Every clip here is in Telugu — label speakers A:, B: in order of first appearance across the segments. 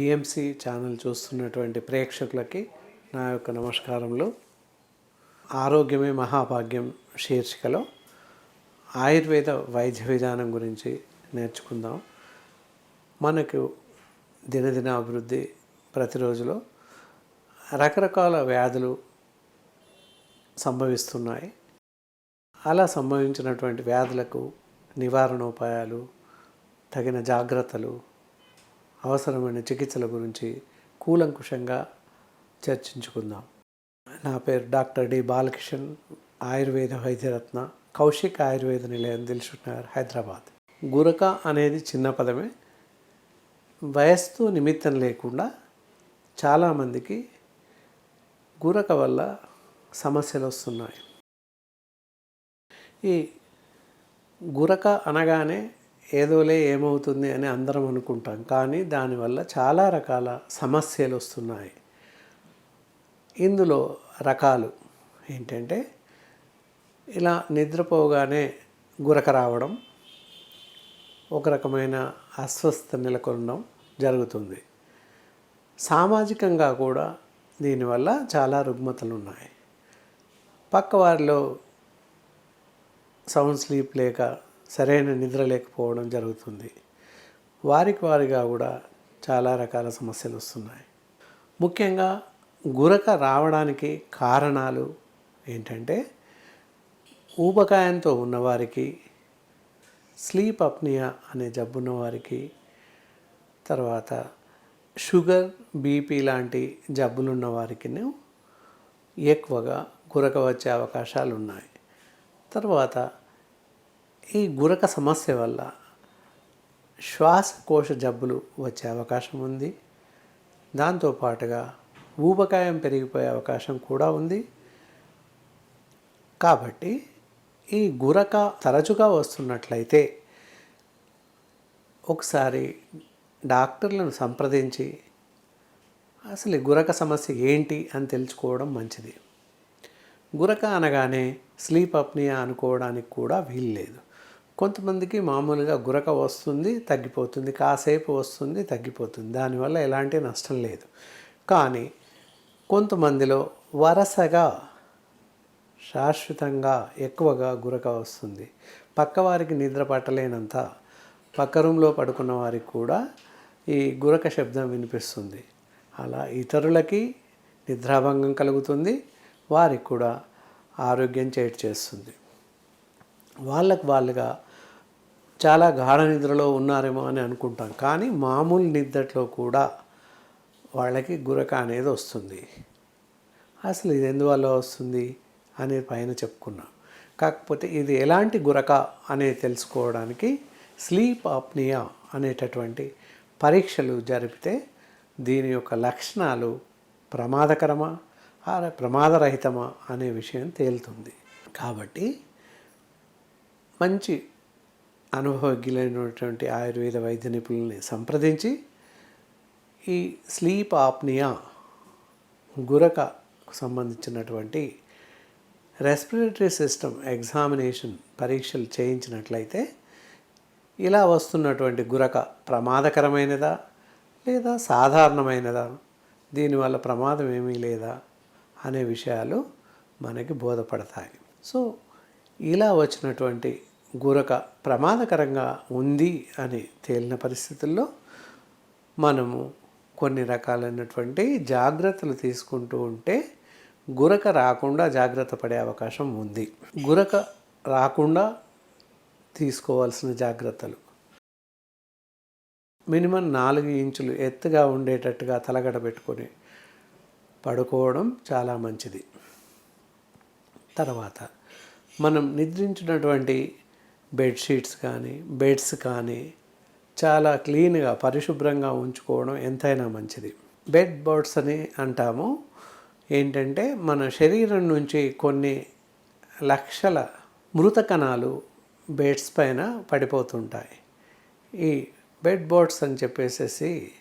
A: పిఎంసి ఛానల్ చూస్తున్నటువంటి ప్రేక్షకులకి నా యొక్క నమస్కారములు. ఆరోగ్యమే మహాభాగ్యం శీర్షికలో. ఆయుర్వేద వైద్య విధానం గురించి నేర్చుకుందాం. మనకు దినదిన అభివృద్ధి ప్రతిరోజులో రకరకాల వ్యాధులు సంభవిస్తున్నాయి. అలా సంభవించినటువంటి వ్యాధులకు నివారణోపాయాలు తగిన జాగ్రత్తలు అవసరమైన చికిత్సల గురించి కూలంకుషంగా చర్చించుకుందాం. నా పేరు డాక్టర్ డి బాలకిషన్ ఆయుర్వేద వైద్యరత్న కౌశిక్ ఆయుర్వేద నిలయం దిల్సుఖ్నగర్ హైదరాబాద్. గురక అనేది చిన్న పదమే. వయస్సుతో నిమిత్తం లేకుండా చాలామందికి గురక వల్ల సమస్యలు వస్తున్నాయి. ఈ గురక అనగానే ఏదోలే ఏమవుతుంది అని అందరం అనుకుంటాం. కానీ దానివల్ల చాలా రకాల సమస్యలు వస్తున్నాయి. ఇందులో రకాలు ఏంటంటే ఇలా నిద్రపోగానే గురక రావడం ఒక రకమైన అస్వస్థ నెలకొనడం జరుగుతుంది. సామాజికంగా కూడా దీనివల్ల చాలా రుగ్మతలు ఉన్నాయి. పక్కవారిలో సౌండ్ స్లీప్ లేక సరైన నిద్ర లేకపోవడం జరుగుతుంది. వారికి వారిగా కూడా చాలా రకాల సమస్యలు వస్తున్నాయి. ముఖ్యంగా గురక రావడానికి కారణాలు ఏంటంటే ఊబకాయంతో ఉన్నవారికి స్లీప్ అప్నియా అనే జబ్బున్న వారికి తర్వాత షుగర్ బీపీ లాంటి జబ్బులున్న వారికి ఎక్కువగా గురక వచ్చే అవకాశాలు ఉన్నాయి తర్వాత ఈ గురక సమస్య వల్ల శ్వాసకోశ జబ్బులు వచ్చే అవకాశం ఉంది. దాంతోపాటుగా ఊబకాయం పెరిగిపోయే అవకాశం కూడా ఉంది. కాబట్టి ఈ గురక తరచుగా వస్తున్నట్లయితే ఒకసారి డాక్టర్లను సంప్రదించి అసలు గురక సమస్య ఏంటి అని తెలుసుకోవడం మంచిది. గురక అనగానే స్లీప్ అప్నియా అనుకోవడానికి కూడా వీల్లేదు. కొంతమందికి మామూలుగా గురక వస్తుంది తగ్గిపోతుంది కాసేపు వస్తుంది తగ్గిపోతుంది. దానివల్ల ఎలాంటి నష్టం లేదు. కానీ కొంతమందిలో వరసగా శాశ్వతంగా ఎక్కువగా గురక వస్తుంది. పక్కవారికి నిద్ర పట్టలేనంత పక్క రూమ్లో పడుకున్న వారికి కూడా ఈ గురక శబ్దం వినిపిస్తుంది. అలా ఇతరులకి నిద్రాభంగం కలుగుతుంది వారికి కూడా ఆరోగ్యం చేటు చేస్తుంది. వాళ్ళకు వాళ్ళుగా చాలా గాఢ నిద్రలో ఉన్నారేమో అని అనుకుంటాం. కానీ మామూలు నిద్రలో కూడా వాళ్ళకి గురక అనేది వస్తుంది. అసలు ఇది ఎందువల్ల వస్తుంది అనేది పైన చెప్పుకున్నాం. కాకపోతే ఇది ఎలాంటి గురక అనేది తెలుసుకోవడానికి స్లీప్ ఆప్నియా అనేటటువంటి పరీక్షలు జరిపితే దీని యొక్క లక్షణాలు ప్రమాదకరమా ఆ ప్రమాదరహితమా అనే విషయం తేలుతుంది. కాబట్టి మంచి అనుభవజ్ఞులైనటువంటి ఆయుర్వేద వైద్య నిపుణుల్ని సంప్రదించి ఈ స్లీప్ ఆప్నియా గురకకు సంబంధించినటువంటి రెస్పిరేటరీ సిస్టమ్ ఎగ్జామినేషన్ పరీక్షలు చేయించినట్లయితే ఇలా వస్తున్నటువంటి గురక ప్రమాదకరమైనదా లేదా సాధారణమైనదా? దీనివల్ల ప్రమాదం ఏమీ లేదా? అనే విషయాలు మనకి బోధపడతాయి. సో ఇలా వచ్చినటువంటి గురక ప్రమాదకరంగా ఉంది అని తేలిన పరిస్థితుల్లో మనము కొన్ని రకాలైనటువంటి జాగ్రత్తలు తీసుకుంటూ ఉంటే గురక రాకుండా జాగ్రత్త పడే అవకాశం ఉంది. గురక రాకుండా తీసుకోవాల్సిన జాగ్రత్తలు. మినిమం నాలుగు ఇంచులు ఎత్తుగా ఉండేటట్టుగా తలగడ పెట్టుకొని పడుకోవడం చాలా మంచిది. తర్వాత మనం నిద్రించినటువంటి బెడ్షీట్స్ కానీ బెడ్స్ కానీ చాలా క్లీన్గా పరిశుభ్రంగా ఉంచుకోవడం ఎంతైనా మంచిది. బెడ్ బర్డ్స్ అని అంటాము. ఏంటంటే మన శరీరం నుంచి కొన్ని లక్షల మృత కణాలు బెడ్స్ పైన పడిపోతుంటాయి. ఈ బెడ్ బోర్డ్స్ అని చెప్పేసేసి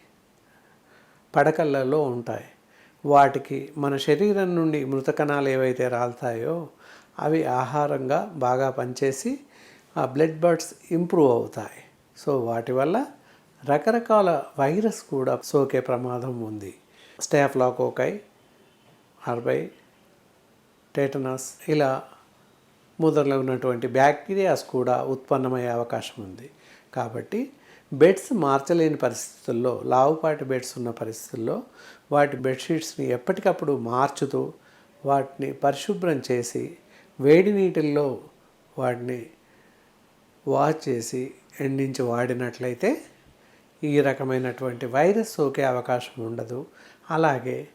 A: పడకలలో ఉంటాయి. వాటికి మన శరీరం నుండి మృత కణాలు ఏవైతే రాలుతాయో అవి ఆహారంగా బాగా పనిచేసి ఆ బ్లడ్ బర్డ్స్ ఇంప్రూవ్ అవుతాయి. సో వాటి వల్ల రకరకాల వైరస్ కూడా సోకే ప్రమాదం ఉంది. స్టాఫ్లాకోకై అర్బై టేటనస్ ఇలా మొదలైనటువంటి బ్యాక్టీరియాస్ కూడా ఉత్పన్నమయ్యే అవకాశం ఉంది. కాబట్టి బెడ్స్ మార్చలేని పరిస్థితుల్లో లావుపాటి బెడ్స్ ఉన్న పరిస్థితుల్లో వాటి బెడ్షీట్స్ని ఎప్పటికప్పుడు మార్చుతూ వాటిని పరిశుభ్రం చేసి వేడి నీటిల్లో వాటిని వాష్ చేసి ఎండించి వాడినట్లయితే ఈ రకమైనటువంటి వైరస్ సోకే అవకాశం ఉండదు. అలాగే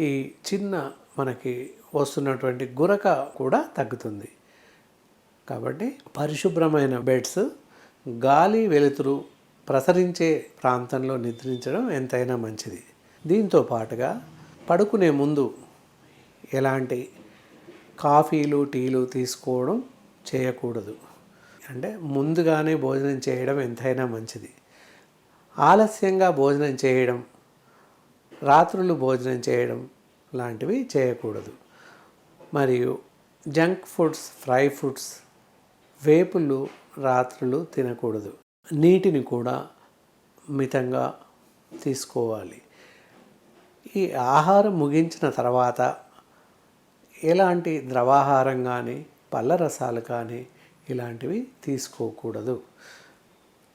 A: ఈ చిన్న మనకి వస్తున్నటువంటి గురక కూడా తగ్గుతుంది. కాబట్టి పరిశుభ్రమైన బెడ్స్ గాలి వెలుతురు ప్రసరించే ప్రాంతంలో నిద్రించడం ఎంతైనా మంచిది. దీంతో పాటుగా పడుకునే ముందు ఎలాంటి కాఫీలు టీలు తీసుకోవడం చేయకూడదు. అంటే ముందుగానే భోజనం చేయడం ఎంతైనా మంచిది. ఆలస్యంగా భోజనం చేయడం రాత్రులు భోజనం చేయడం లాంటివి చేయకూడదు. మరియు జంక్ ఫుడ్స్ ఫ్రై ఫుడ్స్ వేపులు రాత్రులు తినకూడదు. నీటిని కూడా మితంగా తీసుకోవాలి. ఈ ఆహారం ముగించిన తర్వాత ఎలాంటి ద్రవాహారం కానీ పళ్ళ రసాలు కానీ ఇలాంటివి తీసుకోకూడదు.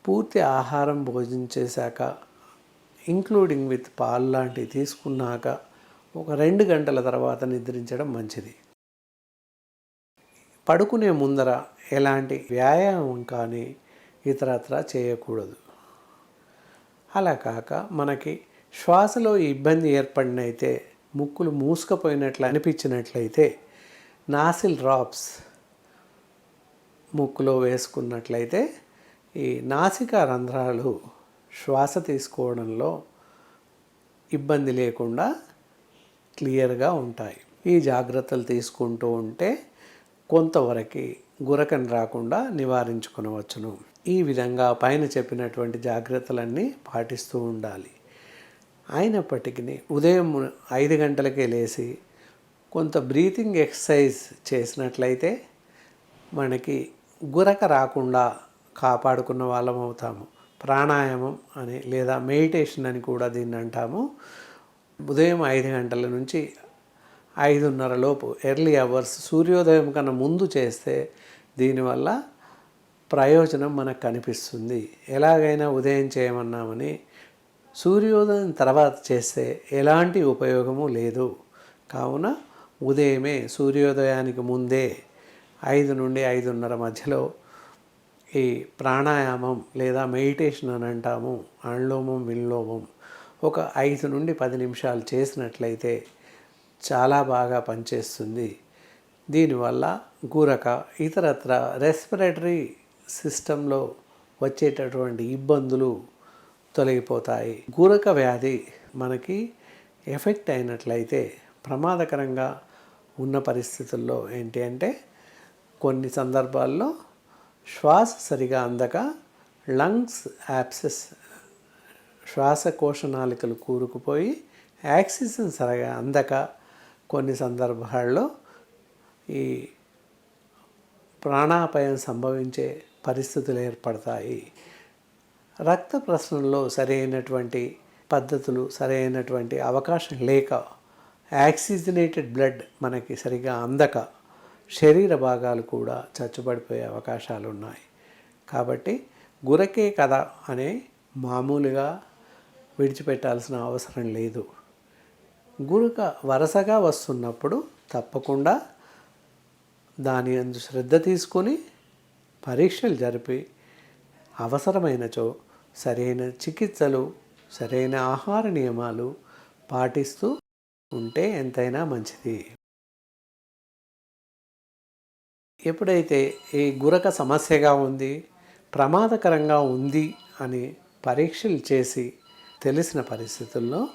A: పూర్తి ఆహారం భోజనం చేశాక ఇంక్లూడింగ్ విత్ పాలు లాంటివి తీసుకున్నాక ఒక రెండు గంటల తర్వాత నిద్రించడం మంచిది. పడుకునే ముందర ఎలాంటి వ్యాయామం కానీ ఇతరత్ర చేయకూడదు. అలా కాక మనకి శ్వాసలో ఇబ్బంది ఏర్పడినైతే ముక్కులు మూసుకపోయినట్లు అనిపించినట్లయితే నాసిల్ డ్రాప్స్ ముక్కులో వేసుకున్నట్లయితే ఈ నాసికా రంధ్రాలు శ్వాస తీసుకోవడంలో ఇబ్బంది లేకుండా క్లియర్గా ఉంటాయి. ఈ జాగ్రత్తలు తీసుకుంటూ ఉంటే కొంతవరకు గురకని రాకుండా నివారించుకునవచ్చును. ఈ విధంగా పైన చెప్పినటువంటి జాగ్రత్తలన్నీ పాటిస్తూ ఉండాలి. అయినప్పటికీ ఉదయం ఐదు గంటలకే లేచి కొంత బ్రీతింగ్ ఎక్సర్సైజ్ చేసినట్లయితే మనకి గురక రాకుండా కాపాడుకున్న వాళ్ళం అవుతాము. ప్రాణాయామం అని లేదా మెడిటేషన్ అని కూడా దీన్ని అంటాము. ఉదయం ఐదు గంటల నుంచి ఐదున్నర లోపు ఎర్లీ అవర్స్ సూర్యోదయం కన్నా ముందు చేస్తే దీనివల్ల ప్రయోజనం మనకు కనిపిస్తుంది. ఎలాగైనా ఉదయం చేయమన్నామని సూర్యోదయం తర్వాత చేస్తే ఎలాంటి ఉపయోగము లేదు. కావున ఉదయమే సూర్యోదయానికి ముందే ఐదు నుండి ఐదున్నర మధ్యలో ఈ ప్రాణాయామం లేదా మెడిటేషన్ అని అంటాము అణ్లోమం విల్లోమం. ఒక ఐదు నుండి పది నిమిషాలు చేసినట్లయితే చాలా బాగా పనిచేస్తుంది. దీనివల్ల గురక ఇతరత్ర రెస్పిరేటరీ సిస్టంలో వచ్చేటటువంటి ఇబ్బందులు తొలగిపోతాయి. గురక వ్యాధి మనకి ఎఫెక్ట్ అయినట్లయితే ప్రమాదకరంగా ఉన్న పరిస్థితుల్లో ఏంటి అంటే కొన్ని సందర్భాల్లో శ్వాస సరిగా అందక లంగ్స్ యాప్సెస్ శ్వాసకోశ నాలికలు కూరుకుపోయి ఆక్సిజన్ సరిగా అందక కొన్ని సందర్భాల్లో ఈ ప్రాణాపాయం సంభవించే పరిస్థితులు ఏర్పడతాయి. రక్త ప్రసరణలో సరైనటువంటి పద్ధతులు సరైనటువంటి అవకాశం లేక యాక్సిజనేటెడ్ బ్లడ్ మనకి సరిగా అందక శరీర భాగాలు కూడా చచ్చుబడిపోయే అవకాశాలు ఉన్నాయి కాబట్టి గురకే కథ అనే మామూలుగా విడిచిపెట్టాల్సిన అవసరం లేదు. గురక వరుసగా వస్తున్నప్పుడు తప్పకుండా దాని అందు శ్రద్ధ తీసుకొని పరీక్షలు జరిపి అవసరమైనచో సరైన చికిత్సలు సరైన ఆహార నియమాలు పాటిస్తూ ఉంటే ఎంతైనా మంచిది. ఎప్పుడైతే ఈ గురక సమస్యగా ఉంది ప్రమాదకరంగా ఉంది అని పరీక్షలు చేసి తెలిసిన పరిస్థితుల్లో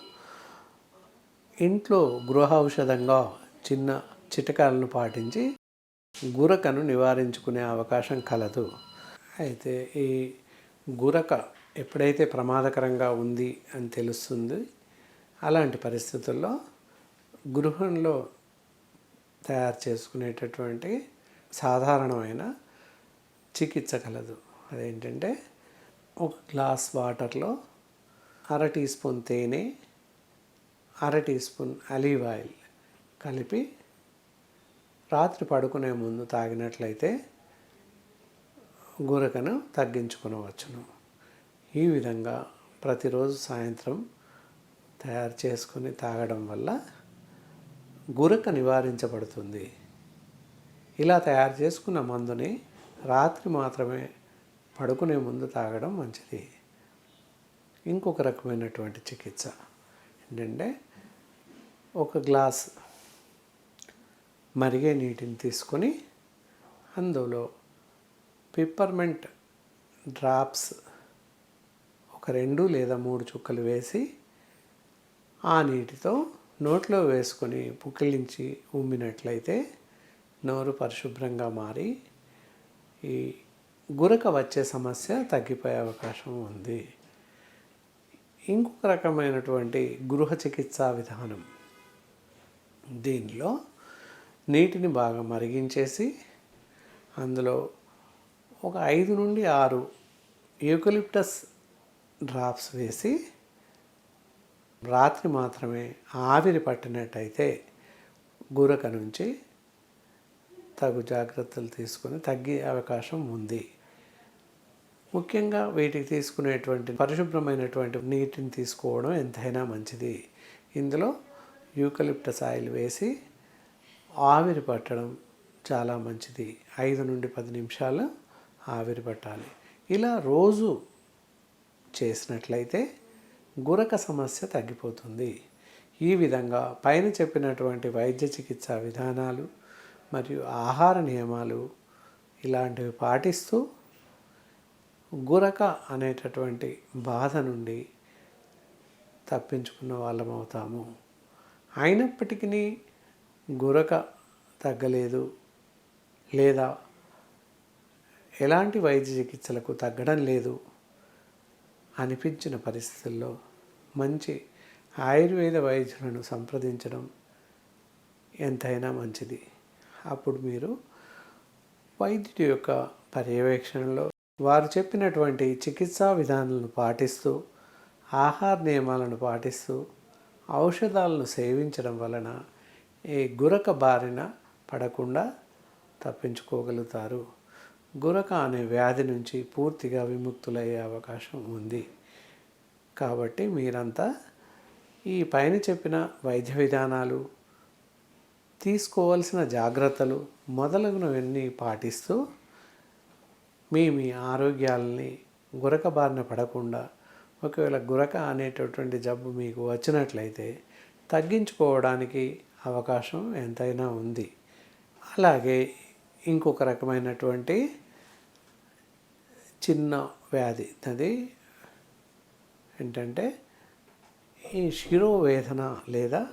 A: ఇంట్లో గృహ ఔషధంగా చిన్న చిటకాలను పాటించి గురకను నివారించుకునే అవకాశం కలదు. అయితే ఈ గురక ఎప్పుడైతే ప్రమాదకరంగా ఉంది అని తెలుస్తుంది అలాంటి పరిస్థితుల్లో గృహంలో తయారు చేసుకునేటటువంటి సాధారణమైన చికిత్స కలదు. అదేంటంటే ఒక గ్లాస్ వాటర్లో అర టీ స్పూన్ తేనె అర టీ స్పూన్ అలీవ్ ఆయిల్ కలిపి రాత్రి పడుకునే ముందు తాగినట్లయితే గురకను తగ్గించుకునవచ్చును. ఈ విధంగా ప్రతిరోజు సాయంత్రం తయారు చేసుకొని తాగడం వల్ల గురక నివారించబడుతుంది. ఇలా తయారు చేసుకున్న మందుని రాత్రి మాత్రమే పడుకునే ముందు తాగడం మంచిది. ఇంకొక రకమైనటువంటి చికిత్స ఏంటంటే ఒక గ్లాస్ మరిగే నీటిని తీసుకొని అందులో పిప్పర్మెంట్ డ్రాప్స్ ఒక రెండు లేదా మూడు చుక్కలు వేసి ఆ నీటితో నోట్లో వేసుకొని పుక్కిలించి ఉమ్మినట్లయితే నోరు పరిశుభ్రంగా మారి ఈ గురక వచ్చే సమస్య తగ్గిపోయే అవకాశం ఉంది. ఇంకొక రకమైనటువంటి గృహ చికిత్సా విధానం. దీనిలో నీటిని బాగా మరిగించేసి అందులో ఒక ఐదు నుండి ఆరు యూకలిప్టస్ డ్రాప్స్ వేసి రాత్రి మాత్రమే ఆవిరి పట్టినట్టయితే గురక నుంచి తగు జాగ్రత్తలు తీసుకొని తగ్గే అవకాశం ఉంది. ముఖ్యంగా వీటికి తీసుకునేటువంటి పరిశుభ్రమైనటువంటి నీటిని తీసుకోవడం ఎంతైనా మంచిది. ఇందులో యూకలిప్టస్ ఆయిల్ వేసి ఆవిరి పట్టడం చాలా మంచిది. ఐదు నుండి పది నిమిషాలు ఆవిరి పట్టాలి. ఇలా రోజు చేసినట్లయితే గురక సమస్య తగ్గిపోతుంది. ఈ విధంగా పైన చెప్పినటువంటి వైద్య చికిత్సా విధానాలు మరియు ఆహార నియమాలు ఇలాంటివి పాటిస్తూ గురక అనేటటువంటి బాధ నుండి తప్పించుకున్న వాళ్ళం అవుతాము. అయినప్పటికీ గురక తగ్గలేదు లేదా ఎలాంటి వైద్య చికిత్సలకు తగ్గడం లేదు అనిపించిన పరిస్థితుల్లో మంచి ఆయుర్వేద వైద్యులను సంప్రదించడం ఎంతైనా మంచిది. అప్పుడు మీరు వైద్యుడి యొక్క పర్యవేక్షణలో వారు చెప్పినటువంటి చికిత్సా విధానాలను పాటిస్తూ ఆహార నియమాలను పాటిస్తూ ఔషధాలను సేవించడం వలన ఈ గురక బారిన పడకుండా తప్పించుకోగలుగుతారు. గురక అనే వ్యాధి నుంచి పూర్తిగా విముక్తులయ్యే అవకాశం ఉంది. కాబట్టి మీరంతా ఈ పైన చెప్పిన వైద్య విధానాలు తీసుకోవాల్సిన జాగ్రత్తలు మొదలగునవన్నీ పాటిస్తూ మీ మీ ఆరోగ్యాలని గురక బారిన పడకుండా ఒకవేళ గురక అనేటటువంటి జబ్బు మీకు వచ్చినట్లయితే తగ్గించుకోవడానికి అవకాశం ఎంతైనా ఉంది. అలాగే ఇంకొక రకమైనటువంటి చిన్న వ్యాధి అది ఏంటంటే ఈ శిరోవేదన లేదా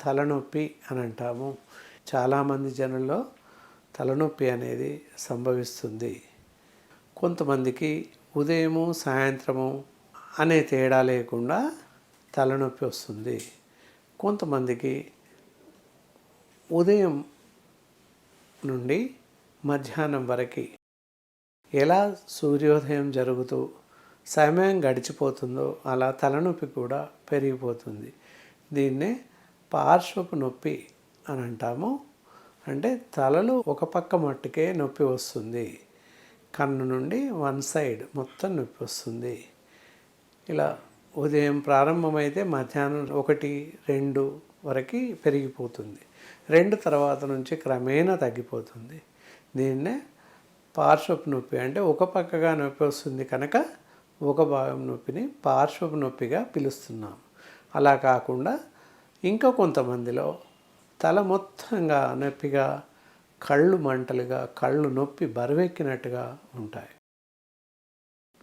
A: తలనొప్పి అని అంటాము. చాలామంది జనుల్లో తలనొప్పి అనేది సంభవిస్తుంది. కొంతమందికి ఉదయము సాయంత్రము అనే తేడా లేకుండా తలనొప్పి వస్తుంది. కొంతమందికి ఉదయం నుండి మధ్యాహ్నం వరకు ఎలా సూర్యోదయం జరుగుతూ సమయం గడిచిపోతుందో అలా తలనొప్పి కూడా పెరిగిపోతుంది. దీన్నే పార్శ్వపు నొప్పి అని అంటాము. అంటే తలలో ఒక పక్క మట్టుకే నొప్పి వస్తుంది. కన్ను నుండి వన్ సైడ్ మొత్తం నొప్పి వస్తుంది. ఇలా ఉదయం ప్రారంభమైతే మధ్యాహ్నం ఒకటి రెండు వరకు పెరిగిపోతుంది. రెండు తర్వాత నుంచి క్రమేణా తగ్గిపోతుంది. దీన్నే పార్శ్వపు నొప్పి అంటే ఒక పక్కగా నొప్పి వస్తుంది కనుక ఒక భాగం నొప్పిని పార్శ్వపు నొప్పిగా పిలుస్తున్నాం అలా కాకుండా ఇంకా కొంతమందిలో తల మొత్తంగా నొప్పిగా కళ్ళు మంటలుగా కళ్ళు నొప్పి బరువెక్కినట్టుగా ఉంటాయి.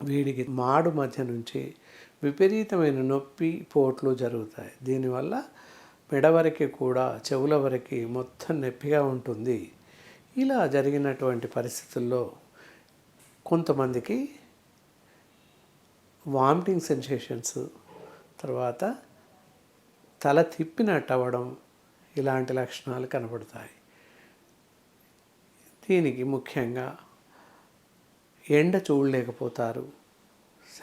A: వీడికి మాడు మధ్య నుంచి విపరీతమైన నొప్పి పోట్లు జరుగుతాయి. దీనివల్ల మెడవరకి కూడా చెవుల వరకు మొత్తం నొప్పిగా ఉంటుంది. ఇలా జరిగినటువంటి పరిస్థితుల్లో కొంతమందికి వామిటింగ్ సెన్సేషన్స్ తర్వాత తల తిప్పినట్టు అవ్వడం ఇలాంటి లక్షణాలు కనబడతాయి. దీనికి ముఖ్యంగా ఎండ చూడలేకపోతారు.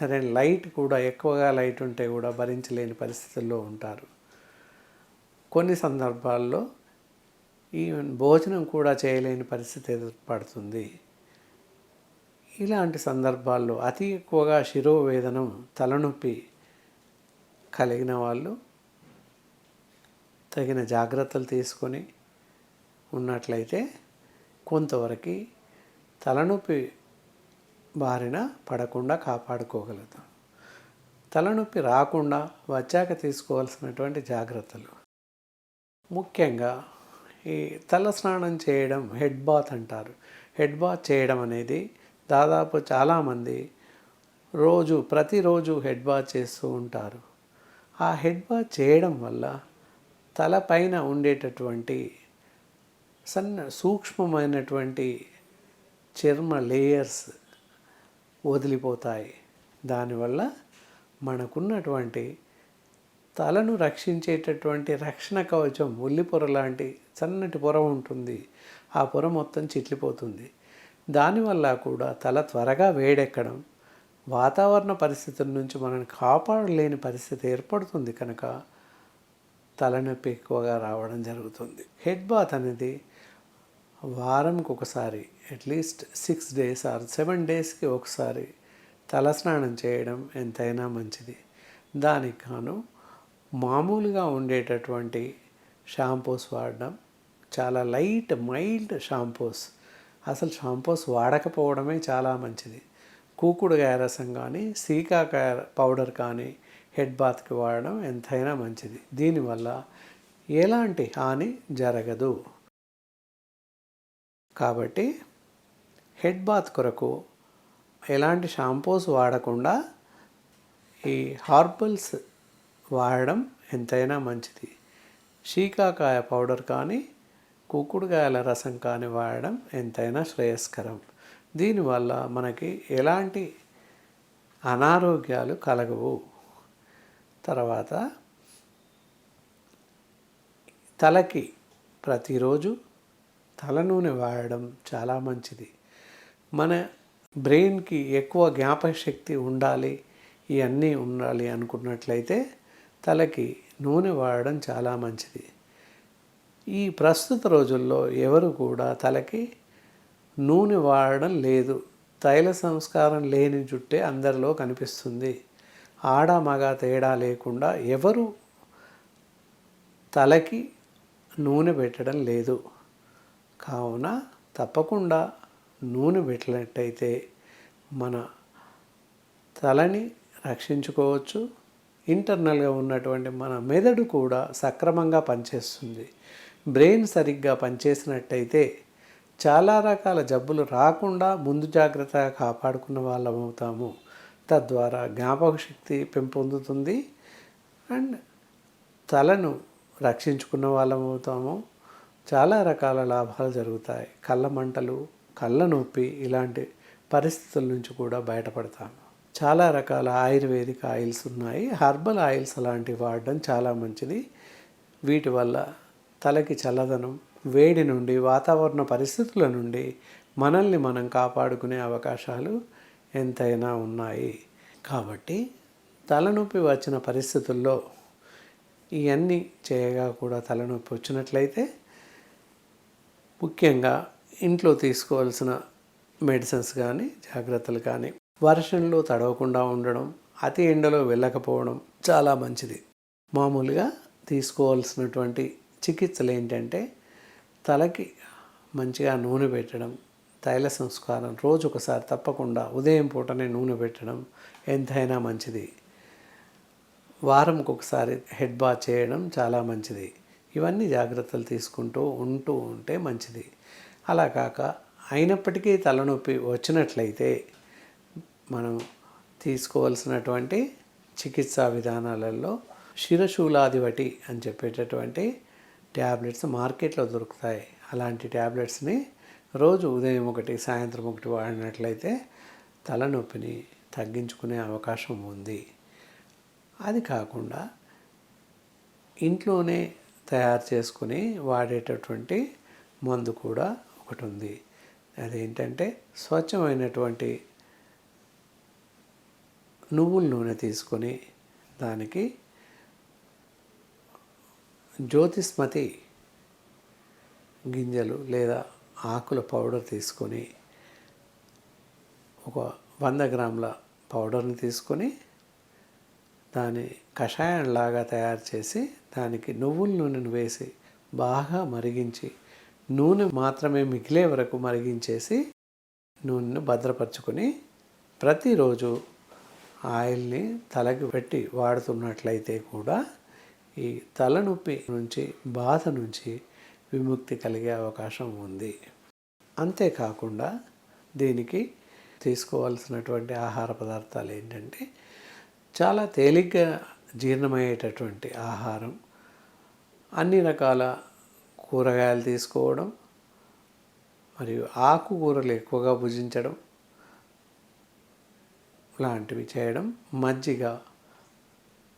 A: సరే లైట్ కూడా ఎక్కువగా లైట్ ఉంటే కూడా భరించలేని పరిస్థితుల్లో ఉంటారు. కొన్ని సందర్భాల్లో ఈవెన్ భోజనం కూడా చేయలేని పరిస్థితి ఏర్పడుతుంది. ఇలాంటి సందర్భాల్లో అతి ఎక్కువగా శిరోవేదనం తలనొప్పి కలిగిన వాళ్ళు తగిన జాగ్రత్తలు తీసుకొని ఉన్నట్లయితే కొంతవరకు తలనొప్పి బారిన పడకుండా కాపాడుకోగలుగుతాం. తలనొప్పి రాకుండా వచ్చాక తీసుకోవాల్సినటువంటి జాగ్రత్తలు. ముఖ్యంగా ఈ తల స్నానం చేయడం హెడ్ బాత్ అంటారు. హెడ్ బాత్ చేయడం అనేది దాదాపు చాలామంది రోజు ప్రతిరోజు హెడ్ బాత్ చేస్తూ ఉంటారు. ఆ హెడ్ బాత్ చేయడం వల్ల తలపైన ఉండేటటువంటి సన్న సూక్ష్మమైనటువంటి చర్మ లేయర్స్ వదిలిపోతాయి. దానివల్ల మనకున్నటువంటి తలను రక్షించేటటువంటి రక్షణ కవచం ఉల్లి పొర లాంటి సన్నటి పొర ఉంటుంది. ఆ పొర మొత్తం చిట్లిపోతుంది. దానివల్ల కూడా తల త్వరగా వేడెక్కడం వాతావరణ పరిస్థితుల నుంచి మనల్ని కాపాడలేని పరిస్థితి ఏర్పడుతుంది కనుక తలనొప్పి ఎక్కువగా రావడం జరుగుతుంది. హెడ్ బాత్ అనేది వారంకి ఒకసారి at least six days or seven డేస్కి ఒకసారి తలస్నానం చేయడం ఎంతైనా మంచిది. దానికి కాను మామూలుగా ఉండేటటువంటి షాంపూస్ వాడడం చాలా లైట్ మైల్డ్ షాంపూస్. అసలు షాంపూస్ వాడకపోవడమే చాలా మంచిది. కూకుడుగాయ రసం కానీ సీకాకాయ పౌడర్ కానీ హెడ్ బాత్కి వాడడం ఎంతైనా మంచిది. దీనివల్ల ఎలాంటి హాని జరగదు. కాబట్టి హెడ్ బాత్ కొరకు ఎలాంటి షాంపూస్ వాడకుండా ఈ హార్బల్స్ వాడడం ఎంతైనా మంచిది. షీకాకాయ పౌడర్ కానీ కుక్కుడుకాయల రసం కానీ వాడడం ఎంతైనా శ్రేయస్కరం. దీనివల్ల మనకి ఎలాంటి అనారోగ్యాలు కలగవు. తర్వాత తలకి ప్రతిరోజు తల నూనె వాడడం చాలా మంచిది. మన బ్రెయిన్కి ఎక్కువ జ్ఞాపక శక్తి ఉండాలి ఇవన్నీ ఉండాలి అనుకున్నట్లయితే తలకి నూనె వాడడం చాలా మంచిది. ఈ ప్రస్తుత రోజుల్లో ఎవరు కూడా తలకి నూనె వాడడం లేదు. తైల సంస్కారం లేని జుట్టే అందరిలో కనిపిస్తుంది. ఆడ మగ తేడా లేకుండా ఎవరు తలకి నూనె పెట్టడం లేదు. కావున తప్పకుండా నూనె పెట్టినట్టయితే మన తలని రక్షించుకోవచ్చు. ఇంటర్నల్గా ఉన్నటువంటి మన మెదడు కూడా సక్రమంగా పనిచేస్తుంది. బ్రెయిన్ సరిగ్గా పనిచేసినట్టయితే చాలా రకాల జబ్బులు రాకుండా ముందు జాగ్రత్తగా కాపాడుకున్న వాళ్ళం అవుతాము తద్వారా జ్ఞాపక శక్తి పెంపొందుతుంది. అండ్ తలను రక్షించుకున్న వాళ్ళం అవుతాము. చాలా రకాల లాభాలు జరుగుతాయి. కళ్ళ మంటలు కళ్ళ నొప్పి ఇలాంటి పరిస్థితుల నుంచి కూడా బయటపడతాము. చాలా రకాల ఆయుర్వేదిక ఆయిల్స్ ఉన్నాయి. హర్బల్ ఆయిల్స్ అలాంటివి వాడడం చాలా మంచిది. వీటి వల్ల తలకి చల్లదనం వేడి నుండి వాతావరణ పరిస్థితుల నుండి మనల్ని మనం కాపాడుకునే అవకాశాలు ఎంతైనా ఉన్నాయి. కాబట్టి తలనొప్పి వచ్చిన పరిస్థితుల్లో ఇవన్నీ చేయగా కూడా తలనొప్పి వచ్చినట్లయితే ముఖ్యంగా ఇంట్లో తీసుకోవాల్సిన మెడిసిన్స్ కానీ జాగ్రత్తలు కానీ వర్షంలో తడవకుండా ఉండడం అతి ఎండలో వెళ్ళకపోవడం చాలా మంచిది. మామూలుగా తీసుకోవాల్సినటువంటి చికిత్సలు ఏంటంటే తలకి మంచిగా నూనె పెట్టడం తైల సంస్కారం. రోజు ఒకసారి తప్పకుండా ఉదయం పూటనే నూనె పెట్టడం ఎంతైనా మంచిది. వారంకి ఒకసారి హెడ్ బా చేయడం చాలా మంచిది. ఇవన్నీ జాగ్రత్తలు తీసుకుంటూ ఉంటూ ఉంటే మంచిది. అలా కాక అయినప్పటికీ తలనొప్పి వచ్చినట్లయితే మనం తీసుకోవాల్సినటువంటి చికిత్సా విధానాలలో శిరశూలాదివటి అని చెప్పేటటువంటి ట్యాబ్లెట్స్ మార్కెట్లో దొరుకుతాయి. అలాంటి ట్యాబ్లెట్స్ని రోజు ఉదయం ఒకటి సాయంత్రం ఒకటి వాడినట్లయితే తలనొప్పిని తగ్గించుకునే అవకాశం ఉంది. అది కాకుండా ఇంట్లోనే తయారు చేసుకుని వాడేటటువంటి మందు కూడా ఒకటి ఉంది. అదేంటంటే స్వచ్ఛమైనటువంటి నువ్వుల నూనె తీసుకొని దానికి జ్యోతిస్మతి గింజలు లేదా ఆకుల పౌడర్ తీసుకొని ఒక వంద గ్రాముల పౌడర్ని తీసుకొని దాని కషాయంలాగా తయారు చేసి దానికి నువ్వుల నూనెను వేసి బాగా మరిగించి నూనె మాత్రమే మిగిలే వరకు మరిగించేసి నూనెను భద్రపరచుకొని ప్రతిరోజు ఆయిల్ని తలకి పెట్టి వాడుతున్నట్లయితే కూడా ఈ తలనొప్పి నుంచి బాధ నుంచి విముక్తి కలిగే అవకాశం ఉంది. అంతేకాకుండా దీనికి తీసుకోవాల్సినటువంటి ఆహార పదార్థాలు ఏంటంటే చాలా తేలిగ్గా జీర్ణమయ్యేటటువంటి ఆహారం అన్ని రకాల కూరగాయలు తీసుకోవడం మరియు ఆకుకూరలు ఎక్కువగా భుజించడం లాంటివి చేయడం మజ్జిగ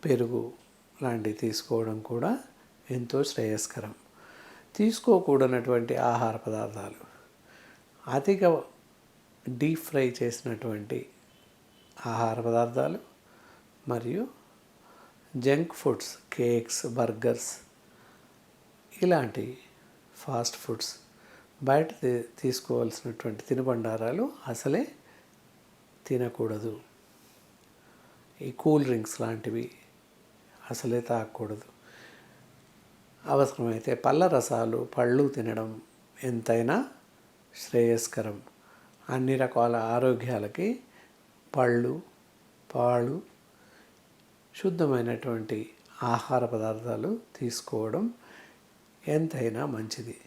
A: పెరుగు లాంటివి తీసుకోవడం కూడా ఎంతో శ్రేయస్కరం. తీసుకోకూడనటువంటి ఆహార పదార్థాలు. అధిక డీప్ ఫ్రై చేసినటువంటి ఆహార పదార్థాలు మరియు జంక్ ఫుడ్స్ కేక్స్ బర్గర్స్ ఇలాంటి ఫాస్ట్ ఫుడ్స్ బయట తీ- తీసుకోవాల్సినటువంటి తినుబండారాలు అసలే తినకూడదు. ఈ కూల్ డ్రింక్స్ లాంటివి అసలే తాగకూడదు. అవసరమైతే పళ్ళ రసాలు పళ్ళు తినడం ఎంతైనా శ్రేయస్కరం. అన్ని రకాల ఆరోగ్యాలకి పళ్ళు పాలు శుద్ధమైనటువంటి ఆహార పదార్థాలు తీసుకోవడం ఎంతైనా మంచిది.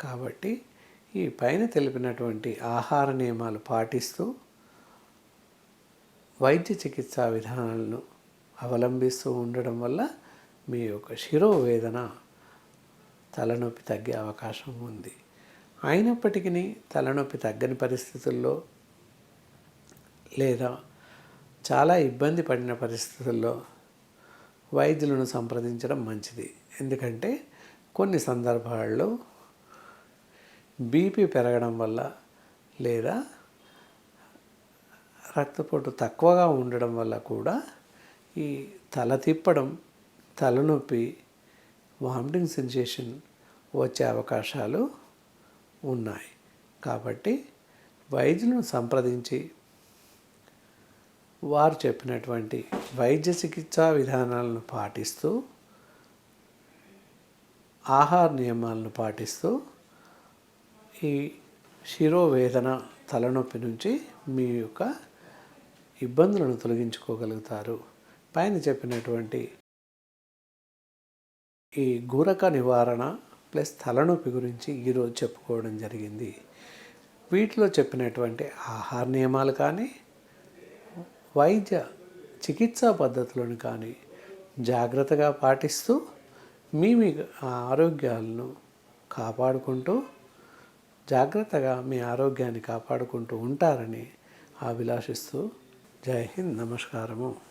A: కాబట్టి ఈ పైన తెలిపినటువంటి ఆహార నియమాలు పాటిస్తూ వైద్య చికిత్సా విధానాలను అవలంబిస్తూ ఉండడం వల్ల మీ యొక్క శిరోవేదన తలనొప్పి తగ్గే అవకాశం ఉంది. అయినప్పటికీ తలనొప్పి తగ్గని పరిస్థితుల్లో లేదా చాలా ఇబ్బంది పడిన పరిస్థితుల్లో వైద్యులను సంప్రదించడం మంచిది. ఎందుకంటే కొన్ని సందర్భాల్లో బీపీ పెరగడం వల్ల లేదా రక్తపోటు తక్కువగా ఉండడం వల్ల కూడా ఈ తల తిప్పడం తలనొప్పి వామిటింగ్ సెన్సేషన్ వచ్చే అవకాశాలు ఉన్నాయి. కాబట్టి వైద్యులను సంప్రదించి వారు చెప్పినటువంటి వైద్య చికిత్సా విధానాలను పాటిస్తూ ఆహార నియమాలను పాటిస్తూ ఈ శిరోవేదన తలనొప్పి నుంచి మీ యొక్క ఇబ్బందులను తొలగించుకోగలుగుతారు. పైన చెప్పినటువంటి ఈ గురక నివారణ ప్లస్ తలనొప్పి గురించి ఈరోజు చెప్పుకోవడం జరిగింది. వీటిలో చెప్పినటువంటి ఆహార నియమాలు కానీ వైద్య చికిత్సా పద్ధతులను కానీ జాగ్రత్తగా పాటిస్తూ మీ మీ ఆరోగ్యాలను కాపాడుకుంటూ జాగ్రత్తగా మీ ఆరోగ్యాన్ని కాపాడుకుంటూ ఉంటారని అభిలాషిస్తూ జై హింద్. నమస్కారము.